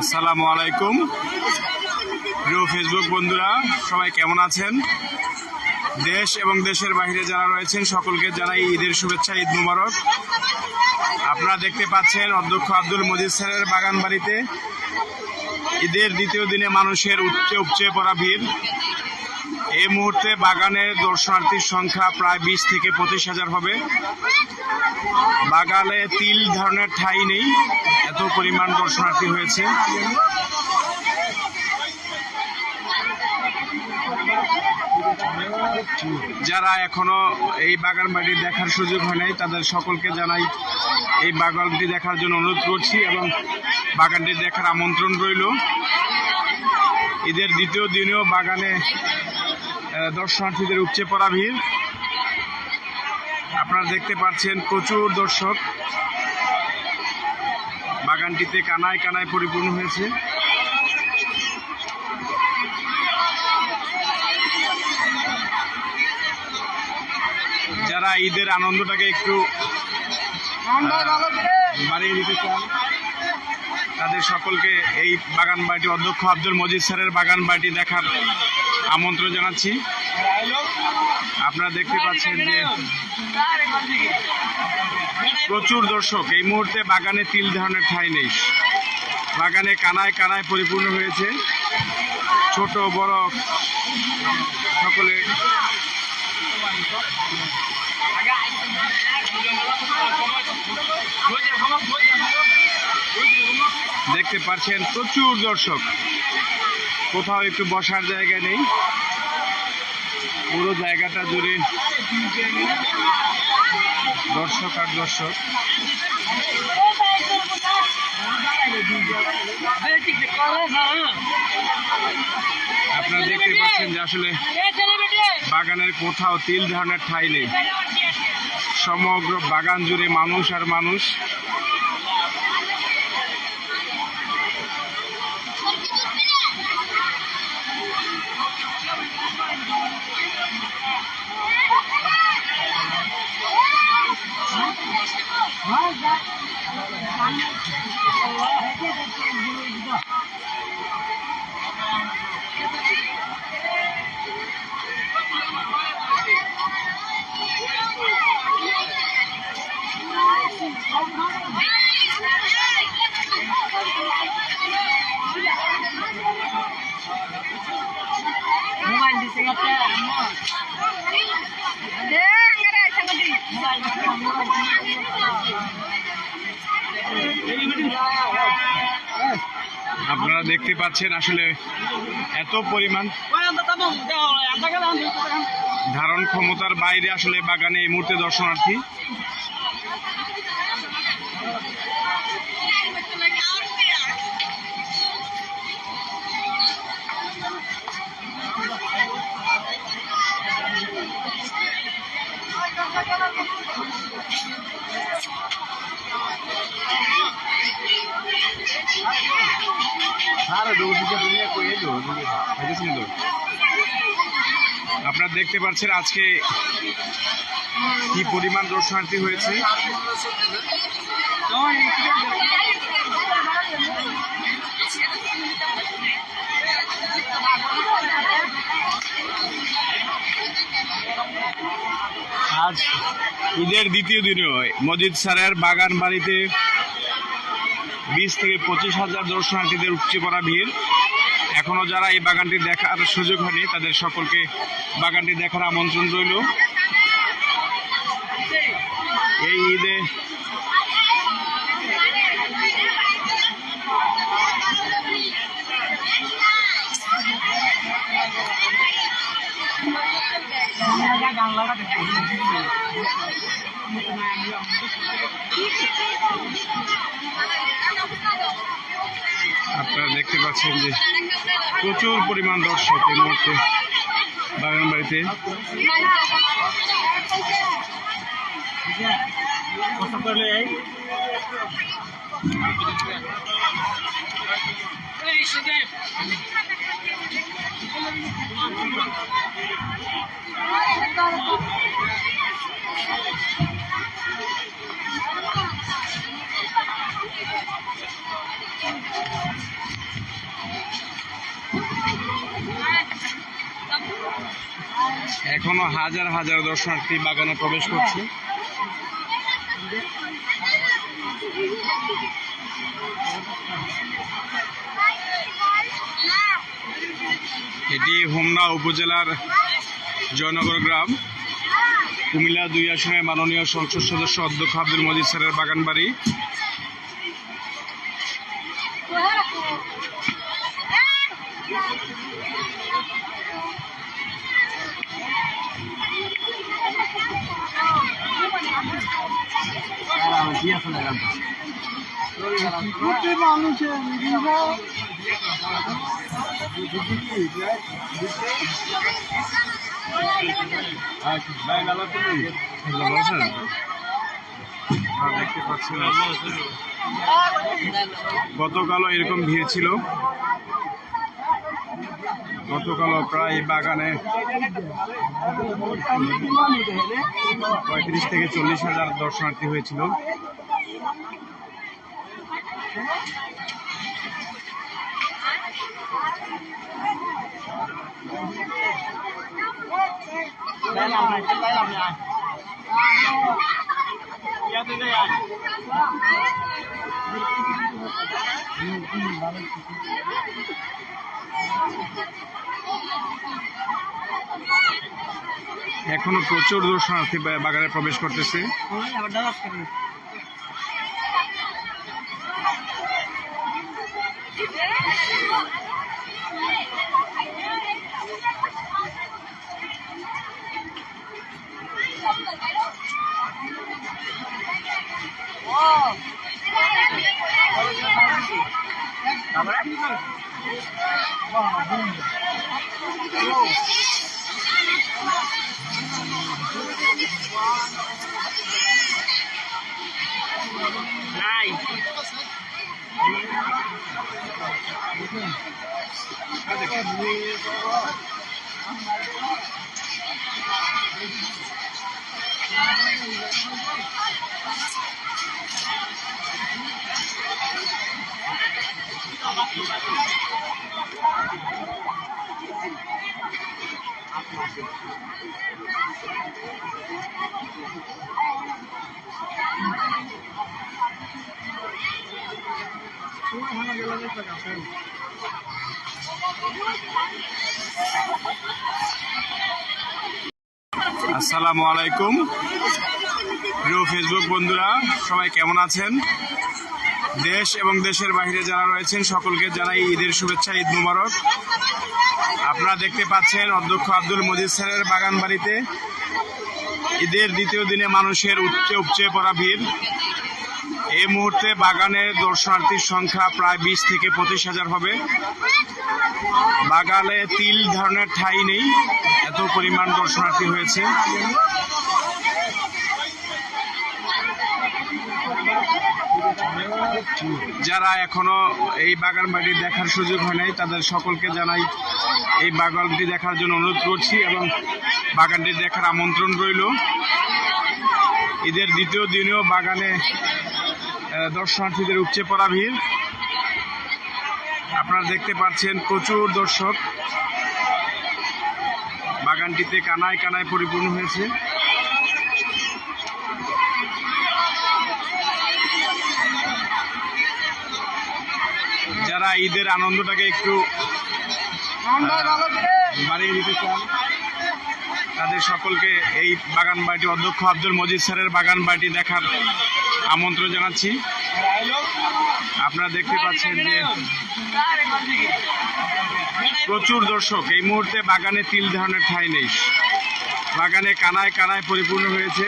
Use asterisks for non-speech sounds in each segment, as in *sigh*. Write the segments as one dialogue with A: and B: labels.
A: আসসালামু আলাইকুম। প্রিয় ফেসবুক বন্ধুরা, সবাই কেমন আছেন? দেশ এবং দেশের বাইরে যারা রয়েছেন, সকলকে জানাই ঈদের শুভেচ্ছা, ঈদ মুবারক। আপনারা দেখতে পাচ্ছেন অধ্যক্ষ আব্দুল মজিদ স্যারের বাগান বাড়িতে ঈদের দ্বিতীয় দিনে মানুষের উচ্চে উপচে পড়া ভিড়। এই মুহূর্তে বাগানের দর্শনার্থীর সংখ্যা প্রায় বিশ থেকে পঁচিশ হাজার হবে। বাগানে তিল ধরনের ঠাই নেই, এত পরিমাণ দর্শনার্থী হয়েছে। যারা এখনও এই বাগান বাড়ি দেখার সুযোগ হয় নাই, তাদের সকলকে জানাই এই বাগানটি দেখার জন্য অনুরোধ করছি এবং বাগানটি দেখার আমন্ত্রণ রইল। ঈদের দ্বিতীয় দিনেও বাগানে দর্শনার্থীদের উপচে পড়া ভিড়। আপনারা দেখতে পাচ্ছেন প্রচুর দর্শক। বাগানটিতে কানায় কানায় পরিপূর্ণ হয়েছে। যারা ঈদের আনন্দটাকে একটু বাড়িয়ে দিতে চান তাদের সকলকে এই বাগান বাড়িটি অধ্যক্ষ আব্দুল মজিদ স্যারের বাগান বাড়িটি দেখার আমন্ত্রণ জানাচ্ছি। আপনারা দেখতে পাচ্ছেন যে প্রচুর দর্শক। এই মুহূর্তে বাগানে তিল ধরনের ঠাঁই নেই। বাগানে কানায় কানায় পরিপূর্ণ হয়েছে। ছোট, বড় সকলে দেখতে পাচ্ছেন প্রচুর দর্শক। কোথাও একটু বসার জায়গা নেই। পুরো জায়গাটা জুড়ে দর্শক আর দর্শক। আপনারা দেখতে পাচ্ছেন যে আসলে বাগানের কোথাও তিল ধরনের ঠাই নেই। সমগ্র বাগান জুড়ে মানুষ আর মানুষ।
B: Thank you.
A: আপনারা দেখতে পাচ্ছেন আসলে এত পরিমাণ ধারণ ক্ষমতার বাইরে আসলে বাগানে এই মুহূর্তে দর্শনার্থী আপনারা দেখতে পাচ্ছেন আজকে কি পরিমাণ দর্শনার্থী হয়েছে। আজ ঈদের দ্বিতীয় দিনে মজিদ স্যারের বাগান বাড়িতে বিশ থেকে পঁচিশ হাজার দর্শনার্থীদের উপচে পড়া ভিড়। এখনও যারা এই বাগানটি দেখার সুযোগ হয়নি, তাদের সকলকে বাগানটি দেখার আমন্ত্রণ রইল। এই ঈদে *laughs* আপনারা দেখতে পাচ্ছেন যে প্রচুর পরিমাণ দর্শক এই মুহূর্তে বাগানবাড়িতে Thank you. এখনও হাজার হাজার দর্শনার্থী বাগানে প্রবেশ করছে। এটি হোমনা উপজেলার জয়নগর গ্রাম। কুমিল্লা দুই আসনের মাননীয় সংসদ সদস্য অধ্যক্ষ আব্দুল মজিদ স্যারের বাগান বাড়ি আপনারা দেখতে পাচ্ছেন গতকালও এরকম ভিড় ছিল। গতকালও প্রায় বাগানে পঁয়ত্রিশ থেকে চল্লিশ হাজার দর্শনার্থী হয়েছিল। এখনও প্রচুর দর্শনার্থী বাগানে প্রবেশ করতেছে। Nice. আসসালামু আলাইকুম। প্রিয় ফেসবুক বন্ধুরা, সবাই কেমন আছেন? দেশ এবং দেশের বাইরে যারা রয়েছেন, সকলকে জানাই ঈদের শুভেচ্ছা, ঈদ মুবারক। আপনারা দেখতে পাচ্ছেন অধ্যক্ষ আব্দুল মজিদ স্যারের বাগান বাড়িতে ঈদের দ্বিতীয় দিনে মানুষের উচ্চে উপচে পড়া ভিড়। এই মুহূর্তে বাগানের দর্শনার্থীর সংখ্যা প্রায় বিশ থেকে পঁচিশ হাজার হবে। বাগানে তিল ধরনের ঠাঁই নেই, এত পরিমাণ দর্শনার্থী হয়েছে। যারা এখনও এই বাগান বাড়ি দেখার সুযোগ হয় নাই, তাদের সকলকে জানাই এই বাগানটি দেখার জন্য অনুরোধ করছি এবং বাগানটি দেখার আমন্ত্রণ রইল। ঈদের দ্বিতীয় দিনেও বাগানে দর্শনার্থীদের উপচে পড়া ভিড়। আপনারা দেখতে পাচ্ছেন প্রচুর দর্শক। বাগানটিতে কানায় কানায় পরিপূর্ণ হয়েছে। যারা ঈদের আনন্দটাকে একটু বাড়িয়ে দিতে চান তাদের সকলকে এই বাগান বাড়িটি অধ্যক্ষ আব্দুল মজিদ স্যারের বাগান বাড়িটি দেখার আমন্ত্রণ জানাচ্ছি। আপনারা দেখতে পাচ্ছেন যে প্রচুর দর্শক। এই মুহূর্তে বাগানে তিল ধরনের ঠাঁই নেই। বাগানে কানায় কানায় পরিপূর্ণ হয়েছে।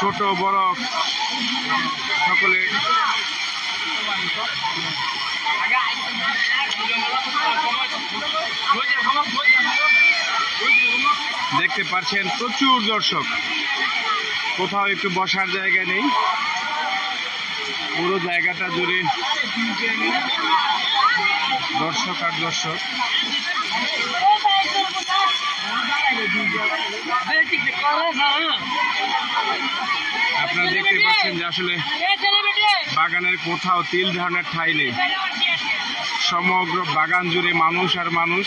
A: ছোট, বড় সকলে দেখতে পাচ্ছেন প্রচুর দর্শক। কোথাও একটু বসার জায়গা নেই। পুরো জায়গাটা জুড়ে দর্শক আর দর্শক। আপনারা দেখতে পাচ্ছেন যে আসলে বাগানের কোথাও তিল ধরনের ঠাঁই নেই। সমগ্র বাগান জুড়ে মানুষ আর মানুষ।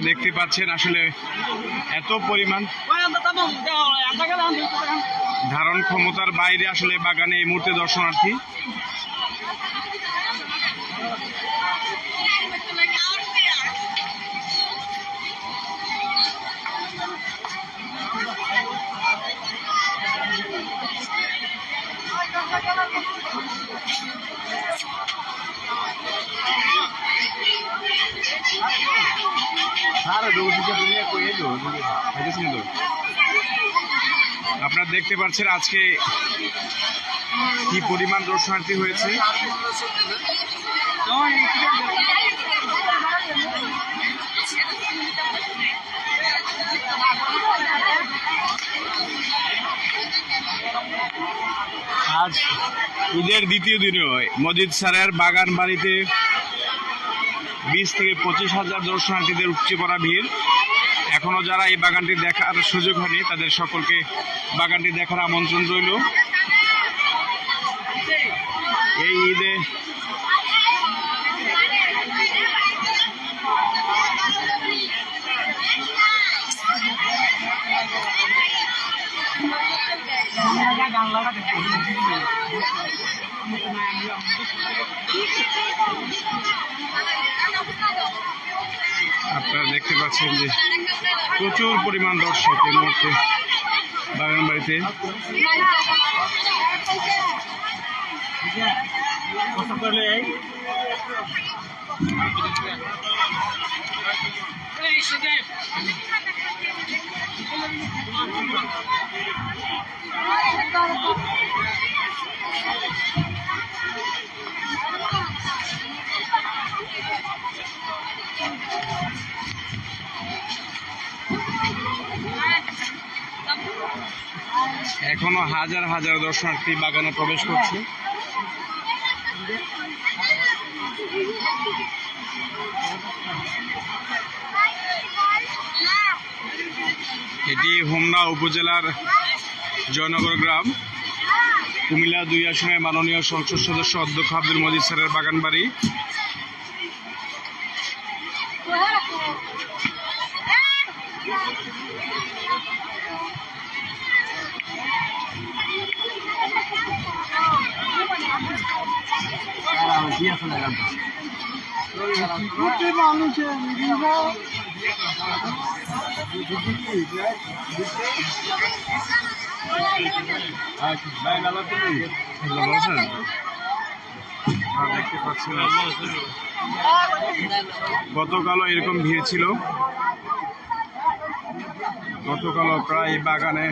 A: দেখতে পাচ্ছেন আসলে এত পরিমাণ ধারণ ক্ষমতার বাইরে আসলে বাগানে এই মুহূর্তে দর্শনার্থী আপনারা দেখতে পাচ্ছেন আজকে কি পরিমাণ দর্শনার্থী হয়েছে। আজ ঈদের দ্বিতীয় দিনে হয়। মজিদ স্যারের বাগান বাড়িতে বিশ থেকে পঁচিশ হাজার দর্শনার্থীদের উপচে পড়া ভিড়। এখনও যারা এই বাগানটি দেখার সুযোগ হয়নি, তাদের সকলকে বাগানটি দেখার আমন্ত্রণ রইল। এই ঈদে আপনারা দেখতে পাচ্ছেন যে প্রচুর পরিমাণ দর্শক এই মুহূর্তে বাগান বাড়িতে এখনও হাজার হাজার দর্শনার্থী বাগানে প্রবেশ করছে। এটি হোমনা উপজেলার জয়নগর গ্রাম। কুমিল্লা দুই আসনে মাননীয় সংসদ সদস্য অধ্যক্ষ আব্দুল মজিদ স্যারের বাগান আপনারা দেখতে পাচ্ছেন গতকালও এরকম ভিড় ছিল। গতকালও প্রায় বাগানে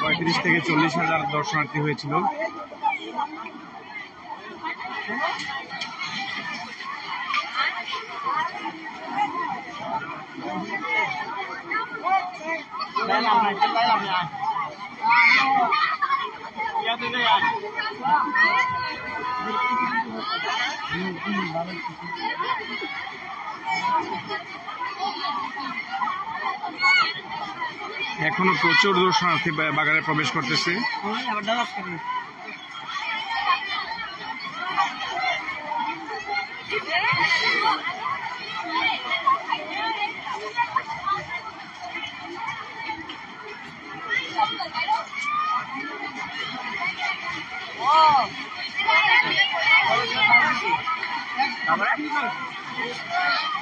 A: পঁয়ত্রিশ থেকে চল্লিশ হাজার দর্শনার্থী হয়েছিল। এখনও প্রচুর দর্শনার্থী বাগানে প্রবেশ করতেছে।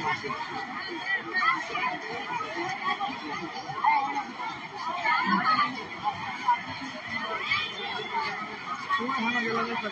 A: Tú déjame que lo dé para